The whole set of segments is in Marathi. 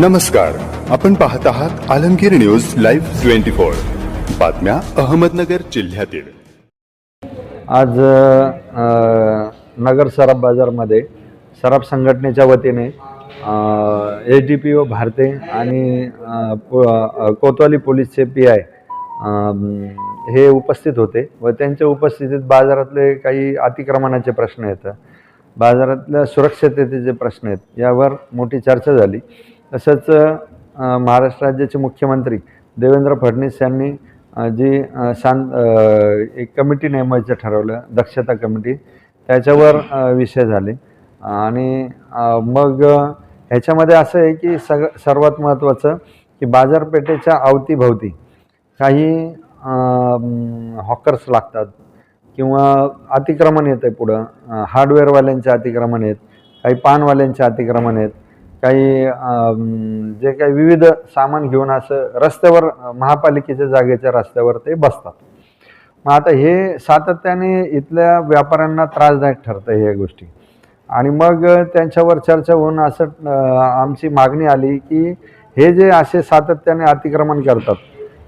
नमस्कार. आपण पाहत आहात Alamgir news live twenty four. बातम्या अहमदनगर जिल्ह्यातील. आज नगर सराफ बाजारमध्ये सराफ संघटनेच्या वतीने एच डी पी ओ भारते आणि कोतवाली पोलीसचे पी आय हे उपस्थित होते व त्यांच्या उपस्थितीत बाजारातले काही अतिक्रमणाचे प्रश्न येतात. बाजारातल्या सुरक्षिततेचे जे प्रश्न आहेत यावर मोठी चर्चा झाली. तसंच महाराष्ट्र राज्याचे मुख्यमंत्री देवेंद्र फडणवीस यांनी जी शांत एक कमिटी नेमायचं ठरवलं दक्षता कमिटी त्याच्यावर विषय झाले. आणि मग ह्याच्यामध्ये असं आहे की सग सर्वात महत्त्वाचं की बाजारपेठेच्या अवतीभवती काही हॉकर्स लागतात किंवा अतिक्रमण येतं आहे पुढं हार्डवेअरवाल्यांचे अतिक्रमण आहेत काही पानवाल्यांचे अतिक्रमण आहेत. काही जे काही विविध सामान घेऊन असं रस्त्यावर महापालिकेच्या जागेच्या रस्त्यावर ते बसतात. मग आता हे सातत्याने इथल्या व्यापाऱ्यांना त्रासदायक ठरतं ह्या गोष्टी. आणि मग त्यांच्यावर चर्चा होऊन असं आमची मागणी आली की हे जे असे सातत्याने अतिक्रमण करतात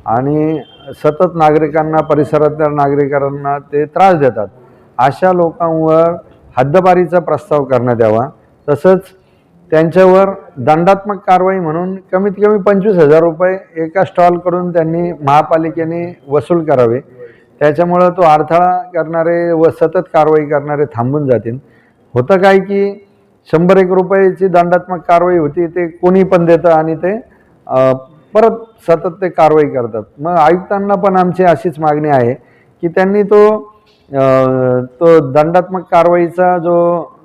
आणि सतत नागरिकांना परिसरातल्या नागरिकांना ते त्रास देतात अशा लोकांवर हद्दबारीचा प्रस्ताव करण्यात यावा. तसंच त्यांच्यावर दंडात्मक कारवाई म्हणून कमीत कमी पंचवीस हजार रुपये एका स्टॉलकडून त्यांनी महापालिकेने वसूल करावे. त्याच्यामुळं तो अडथळा करणारे व सतत कारवाई करणारे थांबून जातील. होतं काय की शंभर एक रुपयाची दंडात्मक कारवाई होती ते कोणी पण देतं आणि ते परत सतत ते कारवाई करतात. मग आयुक्तांना पण आमची अशीच मागणी आहे की त्यांनी तो तो दंडात्मक कारवाईचा जो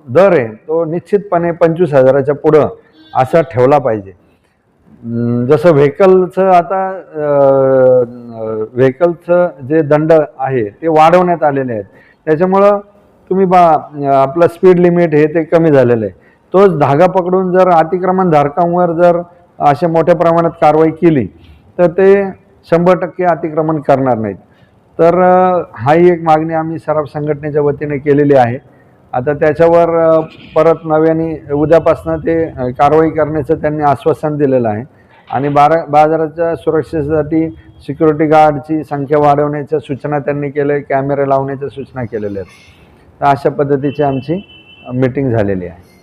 दर आहे तो निश्चितपणे पंचवीस हजाराच्या पुढं असा ठेवला पाहिजे. जसं व्हेकलचं आता व्हेकलचं जे दंड आहे ते वाढवण्यात आलेले आहेत. त्याच्यामुळं तुम्ही बा आपलं स्पीड लिमिट हे ते कमी झालेलं आहे. तोच धागा पकडून जर अतिक्रमण धारकांवर जर अशा मोठ्या प्रमाणात कारवाई केली तर ते शंभर टक्के अतिक्रमण करणार नाहीत. तर हाही एक मागणी आम्ही सराफ संघटनेच्या वतीने केलेली आहे. आता त्याच्यावर परत नव्याने उद्यापासनं ते कारवाई करण्याचं त्यांनी आश्वासन दिलेलं आहे. आणि बारा बाजाराच्या सुरक्षेसाठी सिक्युरिटी गार्डची संख्या वाढवण्याच्या सूचना त्यांनी केल्या कॅमेरे लावण्याच्या सूचना केलेल्या आहेत. तर अशा पद्धतीची आमची मीटिंग झालेली आहे.